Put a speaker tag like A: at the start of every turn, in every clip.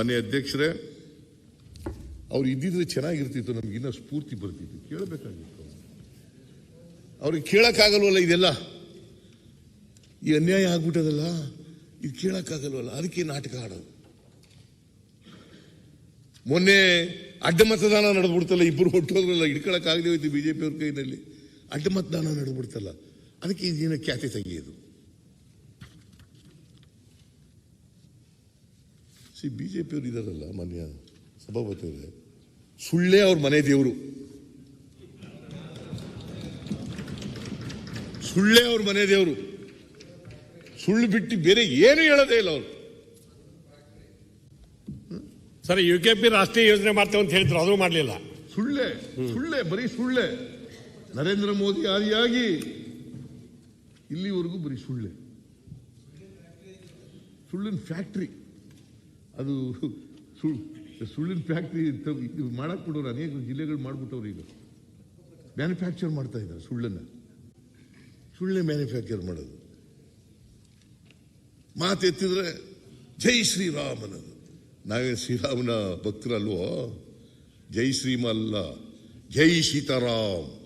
A: ಮಾನ್ಯ ಅಧ್ಯಕ್ಷರೇ, ಅವ್ರು ಇದ್ದಿದ್ರೆ ಚೆನ್ನಾಗಿರ್ತಿತ್ತು ನಮ್ಗಿನ್ನ ಸ್ಫೂರ್ತಿ ಬರ್ತಿತ್ತು. ಕೇಳಬೇಕಾಗಿತ್ತು. ಅವ್ರಿಗೆ ಕೇಳೋಕ್ಕಾಗಲ್ವಲ್ಲ ಇದೆಲ್ಲ? ಈ ಅನ್ಯಾಯ ಆಗ್ಬಿಟ್ಟದಲ್ಲ? ಇದು ಕೇಳಕ್ಕಾಗಲ್ವಲ್ಲ? ಅದಕ್ಕೆ ನಾಟಕ ಆಡೋದು. ಮೊನ್ನೆ ಅಡ್ಡ ಮತದಾನ ನಡೆದ್ಬಿಡ್ತಲ್ಲ ಇಬ್ಬರು ಹೊಟ್ಟೋದ್ರಲ್ಲ ಇಟ್ಕೊಳಕ್ಕಾಗದೇ ಹೋಯ್ತು ಬಿಜೆಪಿ ಅವ್ರ ಕೈನಲ್ಲಿ. ಅಡ್ಡ ಮತದಾನ ನಡೆದ್ಬಿಡ್ತಲ್ಲ. ಅದಕ್ಕೆ ಇದೇನು ಖ್ಯಾತಿ ತೆಗೆಯೋದು. ಸಿ ಬಿ ಜೆ ಪಿಯವರು ಇದಾರಲ್ಲ ಮಾನ್ಯ ಸಭಾಪತಿ ಅವರೇ ಸುಳ್ಳೇ ಅವ್ರ ಮನೆ ದೇವರು. ಸುಳ್ಳೇ ಅವ್ರ ಮನೆ ದೇವರು. ಸುಳ್ಳು ಬಿಟ್ಟು ಬೇರೆ ಏನು ಹೇಳೋದೇ ಇಲ್ಲ ಅವರು.
B: ಸರ್ ಯು ಕೆ ಪಿ ರಾಷ್ಟ್ರೀಯ ಯೋಜನೆ ಮಾಡ್ತೇವೆ ಅಂತ ಹೇಳಿದ್ರು ಅದು ಮಾಡಲಿಲ್ಲ.
A: ಸುಳ್ಳೆ ಸುಳ್ಳೆ ಬರೀ ಸುಳ್ಳೆ. ನರೇಂದ್ರ ಮೋದಿ ಆದಿಯಾಗಿ ಇಲ್ಲಿವರೆಗೂ ಬರೀ ಸುಳ್ಳೆ. ಸುಳ್ಳಿನ ಫ್ಯಾಕ್ಟ್ರಿ ಅದು ಸುಳ್ಳು ಸುಳ್ಳಿನ ಫ್ಯಾಕ್ಟ್ರಿ ಇದು ಮಾಡಕ್ಕೆ ಬಿಡೋರು ಅನೇಕ ಜಿಲ್ಲೆಗಳು ಮಾಡಿಬಿಟ್ಟವ್ರು ಈಗ. ಮ್ಯಾನುಫ್ಯಾಕ್ಚರ್ ಮಾಡ್ತಾ ಇದ್ದಾರೆ ಸುಳ್ಳನ್ನ. ಸುಳ್ಳೆ ಮ್ಯಾನುಫ್ಯಾಕ್ಚರ್ ಮಾಡೋದು. ಮಾತೆತ್ತಿದ್ರೆ ಜೈ ಶ್ರೀರಾಮನ ನಾವೇ ಶ್ರೀರಾಮನ ಭಕ್ತರಲ್ವೋ? ಜೈ ಶ್ರೀಮಲ್ಲ. ಜೈ ಸೀತಾರಾಮ್.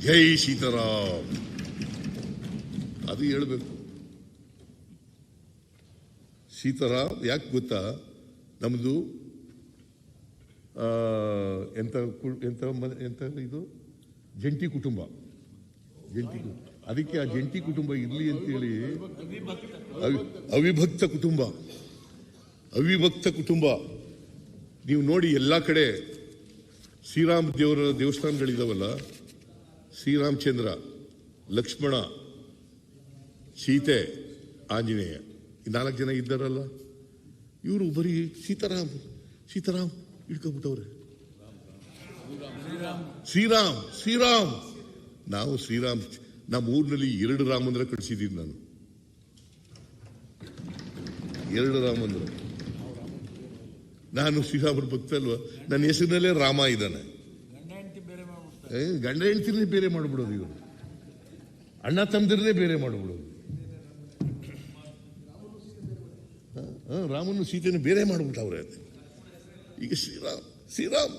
A: ಜೈ ಸೀತಾರಾಮ್. ಅದು ಹೇಳ್ಬೇಕು. ಸೀತಾರಾಮ್ ಯಾಕೆ ಗೊತ್ತಾ? ನಮ್ಮದು ಎಂಥ ಮ- ಎಂತ ಇದು? ಜಂಟಿ ಕುಟುಂಬ. ಜಂಟಿ ಅದಕ್ಕೆ ಆ ಜಂಟಿ ಕುಟುಂಬ ಇರಲಿ ಅಂತೇಳಿ ಅವಿ- ಅವಿಭಕ್ತ ಕುಟುಂಬ. ಅವಿಭಕ್ತ ಕುಟುಂಬ. ನೀವು ನೋಡಿ ಎಲ್ಲ ಕಡೆ ಶ್ರೀರಾಮ ದೇವರ ದೇವಸ್ಥಾನಗಳಿದಾವಲ್ಲ, ಶ್ರೀರಾಮಚಂದ್ರ, ಲಕ್ಷ್ಮಣ, ಸೀತೆ, ಆಂಜನೇಯ. ನಾಲ್ಕು ಜನ ಇದ್ದಾರಲ್ಲ, ಇವರು ಬರೀ ಸೀತಾರಾಮ್ ಸೀತಾರಾಮ್ ಇಟ್ಕೊಂಡ್ಬಿಟ್ಟವ್ರೆ ಶ್ರೀರಾಮ್ ಶ್ರೀರಾಮ್. ನಾವು ಶ್ರೀರಾಮ್ ನಮ್ಮ ಊರಿನಲ್ಲಿ ಎರಡು ರಾಮಂದ್ರ ಕಳಿಸಿದ್ದೀನಿ ನಾನು. ಎರಡು ರಾಮಂದ್ರ. ನಾನು ಶ್ರೀರಾಮರ ಭಕ್ತ ಅಲ್ವಾ? ನನ್ನ ಹೆಸರಿನಲ್ಲೇ ರಾಮ ಇದ್ದಾನೆ. ಗಂಡ ಹೆಂಡತಿನೇ ಬೇರೆ ಮಾಡ್ಬಿಡೋದು ಇವರು. ಅಣ್ಣ ತಮ್ಮದಿರನ್ನೇ ಬೇರೆ ಮಾಡ್ಬಿಡೋದು. ರಾಮನು ಸೀತೆಯನ್ನು ಬೇರೆ ಮಾಡ್ಬಿಟ್ಟವ್ರೆ ಈಗ ಶ್ರೀರಾಮ್ ಶ್ರೀರಾಮ್,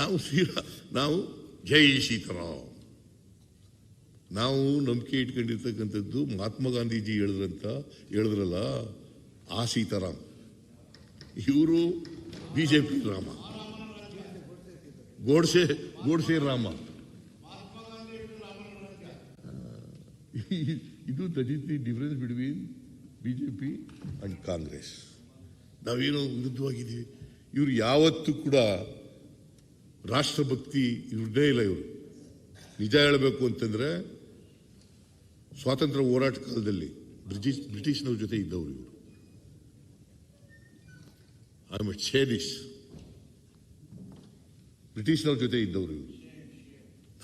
A: ನಾವು ಶ್ರೀರಾಮ್ ನಾವು ಜೈ ಸೀತಾರಾಮ್. ನಾವು ನಂಬಿಕೆ ಇಟ್ಕೊಂಡಿರ್ತಕ್ಕಂಥದ್ದು ಮಹಾತ್ಮ ಗಾಂಧೀಜಿ ಹೇಳಿದ್ರಂತ, ಹೇಳಿದ್ರಲ್ಲ, ಆ ಸೀತಾರಾಮ್. ಇವರು B J P Rama. Godse Godse Rama. ಇದು that is the difference between BJP and Congress. ನಾವೇನೋ ವಿರುದ್ಧವಾಗಿದ್ದೀವಿ. ಇವರು ಯಾವತ್ತೂ ಕೂಡ ರಾಷ್ಟ್ರಭಕ್ತಿ ಇವ್ರದ್ದೇ ಇಲ್ಲ ಇವರು. ನಿಜ ಹೇಳಬೇಕು ಅಂತಂದರೆ ಸ್ವಾತಂತ್ರ್ಯ ಹೋರಾಟ ಕಾಲದಲ್ಲಿ ಬ್ರಿಟಿಷ್, ಬ್ರಿಟಿಷ್ನವ್ರ ಜೊತೆ ಇದ್ದವರು ಇವರು. ಐ ಮಟ್ ಛೇದಿಸ್ ಬ್ರಿಟಿಷ್ನವ್ರ ಜೊತೆ ಇದ್ದವರು ಇವರು.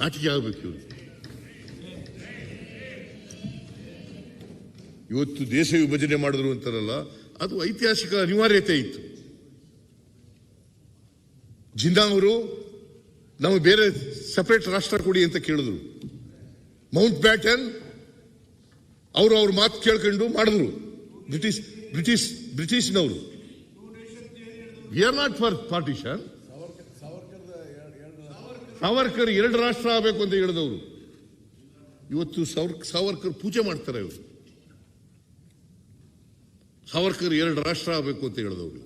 A: ನಾಟಿಕೆ ಆಗಬೇಕು ಇವರು ಇವತ್ತು ದೇಶ ವಿಭಜನೆ ಮಾಡಿದ್ರು ಅಂತಾರಲ್ಲ, ಅದು ಐತಿಹಾಸಿಕ ಅನಿವಾರ್ಯತೆ ಇತ್ತು. ಜಿಂದಾ ಅವರು, ನಾವು ಬೇರೆ ಸಪರೇಟ್ ರಾಷ್ಟ್ರ ಕೊಡಿ ಅಂತ ಕೇಳಿದ್ರು. ಮೌಂಟ್ ಬ್ಯಾಟನ್ ಅವರು ಅವ್ರ ಮಾತು ಕೇಳ್ಕೊಂಡು ಮಾಡಿದ್ರು. British British ಬ್ರಿಟಿಷ್ನವರು we are not for partition Savarkar ಎರಡು ರಾಷ್ಟ್ರ ಆಗಬೇಕು ಅಂತ ಹೇಳಿದವರು. ಇವತ್ತು ಸಾವರ್ ಸಾವರ್ಕರ್ ಪೂಜೆ ಮಾಡ್ತಾರೆ ಇವರು ಸಾವರ್ಕರ್ ಎರಡು ರಾಷ್ಟ್ರ ಆಗಬೇಕು ಅಂತ ಹೇಳಿದವರು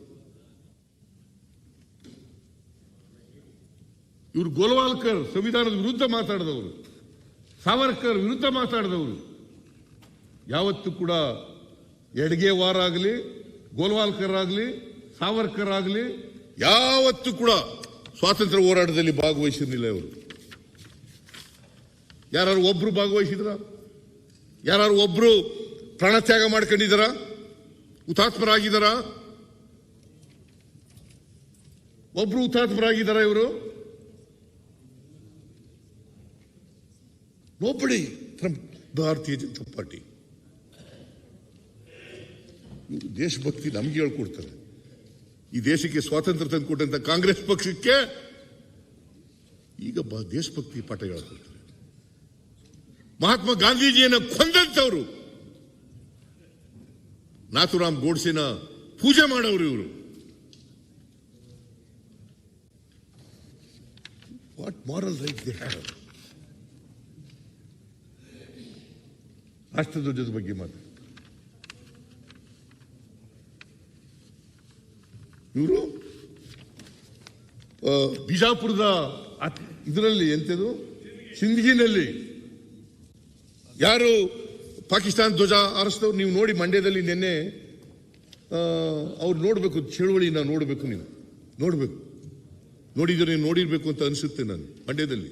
A: ಇವರು ಗೋಲ್ವಾಲ್ಕರ್ ಸಂವಿಧಾನದ ವಿರುದ್ಧ ಮಾತಾಡಿದವರು. ಸಾವರ್ಕರ್ ವಿರುದ್ಧ ಮಾತಾಡಿದವರು. ಯಾವತ್ತೂ ಕೂಡ ಎಡಗೆ ವಾರ ಆಗಲಿ, ಗೋಲ್ವಾಲ್ಕರ್ ಆಗಲಿ, ಸಾವರ್ಕರ್ ಆಗಲಿ, ಯಾವತ್ತೂ ಕೂಡ ಸ್ವಾತಂತ್ರ್ಯ ಹೋರಾಟದಲ್ಲಿ ಭಾಗವಹಿಸಿರಲಿಲ್ಲ ಇವರು. ಯಾರು ಒಬ್ರು ಭಾಗವಹಿಸಿದ್ರ? ಯಾರು ಒಬ್ರು ಪ್ರಾಣತ್ಯಾಗ ಮಾಡ್ಕೊಂಡಿದ್ದಾರ ಹುತಾತ್ಮರಾಗಿದ್ದಾರ ಒಬ್ರು ಹುತಾತ್ಮರಾಗಿದ್ದಾರ ಇವರು ನೋಬಡಿ ಫ್ರಮ್ ಭಾರತೀಯ ಜನತಾ ಪಾರ್ಟಿ ದೇಶಭಕ್ತಿ ನಮ್ಗೆ ಹೇಳ್ಕೊಡ್ತಾರೆ ಈ ದೇಶಕ್ಕೆ ಸ್ವಾತಂತ್ರ್ಯ ತಂದುಕೊಟ್ಟಂತ ಕಾಂಗ್ರೆಸ್ ಪಕ್ಷಕ್ಕೆ ಈಗ ದೇಶಭಕ್ತಿ ಪಾಠ ಹೇಳ್ಕೊಡ್ತಾರೆ ಮಹಾತ್ಮ ಗಾಂಧೀಜಿಯನ್ನು ಕೊಂದಂತವರು ನಾಥುರಾಮ್ ಗೋಡ್ಸಿನ ಪೂಜೆ ಮಾಡೋರು ಇವರು. What moral right they have ರಾಷ್ಟ್ರಧ್ವಜದ ಬಗ್ಗೆ ಮಾತು. ಇವರು ಬಿಜಾಪುರದ ಇದರಲ್ಲಿ ಎಂತದು? ಸಿಂದಗಿನಲ್ಲಿ ಯಾರು ಪಾಕಿಸ್ತಾನ ಧ್ವಜ ಆರಿಸಿದವ್ರು ನೀವು ನೋಡಿ ಮಂಡ್ಯದಲ್ಲಿ ನಿನ್ನೆ ಅವ್ರು ನೋಡಬೇಕು, ಚಳುವಳಿನ ನೋಡಬೇಕು ನೀವು. ನೋಡಬೇಕು. ನೋಡಿದ್ರೆ ನೀವು ನೋಡಿರಬೇಕು ಅಂತ ಅನಿಸುತ್ತೆ ನಾನು ಮಂಡ್ಯದಲ್ಲಿ.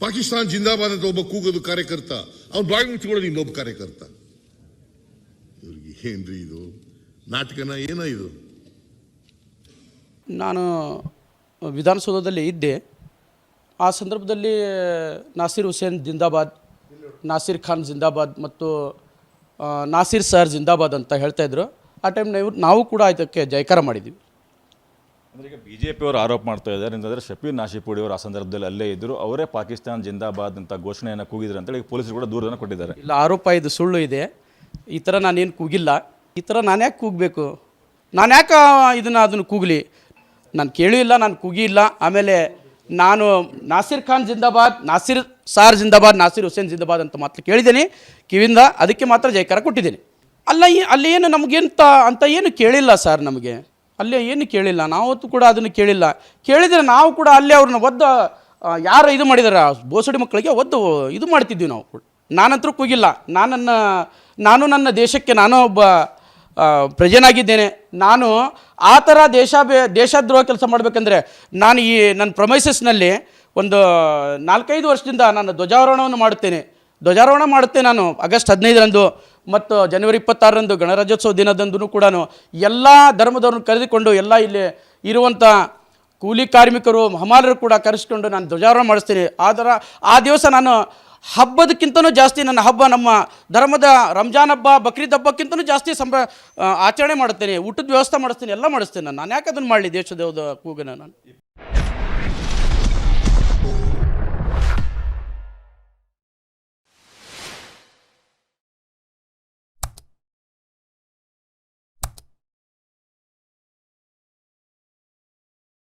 A: ಪಾಕಿಸ್ತಾನ್ ಜಿಂದಾಬಾದ್ ಅಂತ ಒಬ್ಬ ಕೂಗೋದು ಕಾರ್ಯಕರ್ತ. ಅವ್ನು ಬಾಯಿ ಮುಚ್ಕೊಳ್ಳೋದು ಇನ್ನೊಬ್ಬ ಕಾರ್ಯಕರ್ತ. ಇವ್ರಿಗೆ ಏನ್ರಿ ಇದು? ನಾಟಕನ ಏನೋ ಇದು?
C: ನಾನು ವಿಧಾನಸೌಧದಲ್ಲಿ ಇದ್ದೆ. ಆ ಸಂದರ್ಭದಲ್ಲಿ ನಾಸಿರ್ ಹುಸೇನ್ ಜಿಂದಾಬಾದ್ ನಾಸಿರ್ ಖಾನ್ ಜಿಂದಾಬಾದ್ ಮತ್ತು ನಾಸೀರ್ ಸರ್ ಜಿಂದಾಬಾದ್ ಅಂತ ಹೇಳ್ತಾ ಇದ್ರು. ಆ ಟೈಮ್ ನಾವು ನಾವು ಕೂಡ ಇದಕ್ಕೆ ಜಯಕಾರ ಮಾಡಿದ್ವಿ.
D: ಅಂದರೆ ಈಗ ಬಿಜೆಪಿ ಅವರು ಆರೋಪ ಮಾಡ್ತಾ ಇದ್ದಾರೆ. ಅಂತಂದರೆ ಶಫೀರ್ ನಾಶಿಪುಡಿ ಅವರು ಆ ಸಂದರ್ಭದಲ್ಲಿ ಅಲ್ಲೇ ಇದ್ದರು ಅವರೇ ಪಾಕಿಸ್ತಾನ್ ಜಿಂದಾಬಾದ್ ಅಂತ ಘೋಷಣೆಯನ್ನು ಕೂಗಿದ್ರು ಅಂತೇಳಿ ಪೊಲೀಸರು ಕೂಡ ದೂರನ್ನು ಕೊಟ್ಟಿದ್ದಾರೆ.
C: ಇಲ್ಲ ಆರೋಪ ಇದು ಸುಳ್ಳು ಇದೆ. ಈ ಥರ ನಾನೇನು ಕೂಗಿಲ್ಲ. ಈ ಥರ ನಾನು ಯಾಕೆ ಕೂಗಬೇಕು? ನಾನು ಯಾಕೆ ಇದನ್ನು ಅದನ್ನು ಕೂಗಲಿ? ನಾನು ಕೇಳಿಲ್ಲ ನಾನು ಕೂಗಿಲ್ಲ ಆಮೇಲೆ ನಾನು ನಾಸಿರ್ ಖಾನ್ ಜಿಂದಾಬಾದ್, ನಾಸಿರ್ ಸಾರ್ ಜಿಂದಾಬಾದ್, ನಾಸಿರ್ ಹುಸೇನ್ ಜಿಂದಾಬಾದ್ ಅಂತ ಮಾತ್ರ ಕೇಳಿದ್ದೀನಿ. ಕಿವಿಂದ ಅದಕ್ಕೆ ಮಾತ್ರ ಜಯಕಾರ ಕೊಟ್ಟಿದ್ದೀನಿ. ಅಲ್ಲ ಅಲ್ಲಿ ಏನು ನಮಗೆಂತ ಅಂತ ಏನು ಕೇಳಿಲ್ಲ ಸರ್ ನಮಗೆ. ಅಲ್ಲಿ ಏನು ಕೇಳಿಲ್ಲ. ನಾವತ್ತು ಕೂಡ ಅದನ್ನು ಕೇಳಿಲ್ಲ. ಕೇಳಿದರೆ ನಾವು ಕೂಡ ಅಲ್ಲಿ ಅವ್ರನ್ನ ಒದ್ದ ಯಾರು ಇದು ಮಾಡಿದಾರೆ? ಬೋಸಡಿ ಮಕ್ಕಳಿಗೆ ಒದ್ದು ಇದು ಮಾಡ್ತಿದ್ವಿ ನಾವು. ಕೂಡ ನಾನಂತರೂ ಕೂಗಿಲ್ಲ. ನಾನನ್ನು ನಾನು ನನ್ನ ದೇಶಕ್ಕೆ ನಾನು ಒಬ್ಬ ಪ್ರಜೆನಾಗಿದ್ದೇನೆ. ನಾನು ಆ ಥರ ದೇಶ ದೇಶದ್ರೋಹ ಕೆಲಸ ಮಾಡಬೇಕಂದ್ರೆ ನಾನು ಈ ನನ್ನ ಪ್ರೊಮೈಸಸ್ನಲ್ಲಿ ಒಂದು ನಾಲ್ಕೈದು ವರ್ಷದಿಂದ ನಾನು ಧ್ವಜಾರೋಹಣವನ್ನು ಮಾಡುತ್ತೇನೆ. ಧ್ವಜಾರೋಹಣ ಮಾಡುತ್ತೆ ನಾನು ಆಗಸ್ಟ್ ಹದಿನೈದರಂದು ಮತ್ತು ಜನವರಿ ಇಪ್ಪತ್ತಾರರಂದು ಗಣರಾಜ್ಯೋತ್ಸವ ದಿನದಂದು ಕೂಡ ಎಲ್ಲ ಧರ್ಮದವ್ರನ್ನ ಕರೆದುಕೊಂಡು ಎಲ್ಲ ಇಲ್ಲಿ ಇರುವಂಥ ಕೂಲಿ ಕಾರ್ಮಿಕರು ಹಮಾಲರು ಕೂಡ ಕರೆಸ್ಕೊಂಡು ನಾನು ಧ್ವಜಾರೋಹಣ ಮಾಡಿಸ್ತೀನಿ. ಆದರ ಆ ದಿವಸ ನಾನು ಹಬ್ಬದಕ್ಕಿಂತನೂ ಜಾಸ್ತಿ ನನ್ನ ಹಬ್ಬ ನಮ್ಮ ಧರ್ಮದ ರಂಜಾನ್ ಹಬ್ಬ ಬಕ್ರೀದ್ ಹಬ್ಬಕ್ಕಿಂತನೂ ಜಾಸ್ತಿ ಸಂಭ್ರ ಆಚರಣೆ ಮಾಡ್ತೇನೆ ಊಟದ ವ್ಯವಸ್ಥೆ ಮಾಡಿಸ್ತೀನಿ ಎಲ್ಲ ಮಾಡಿಸ್ತೇನೆ ನಾನು ನಾನು ಯಾಕೆ ಅದನ್ನು ಮಾಡಲಿ ದೇಶದ ಕೂಗನ ನಾನು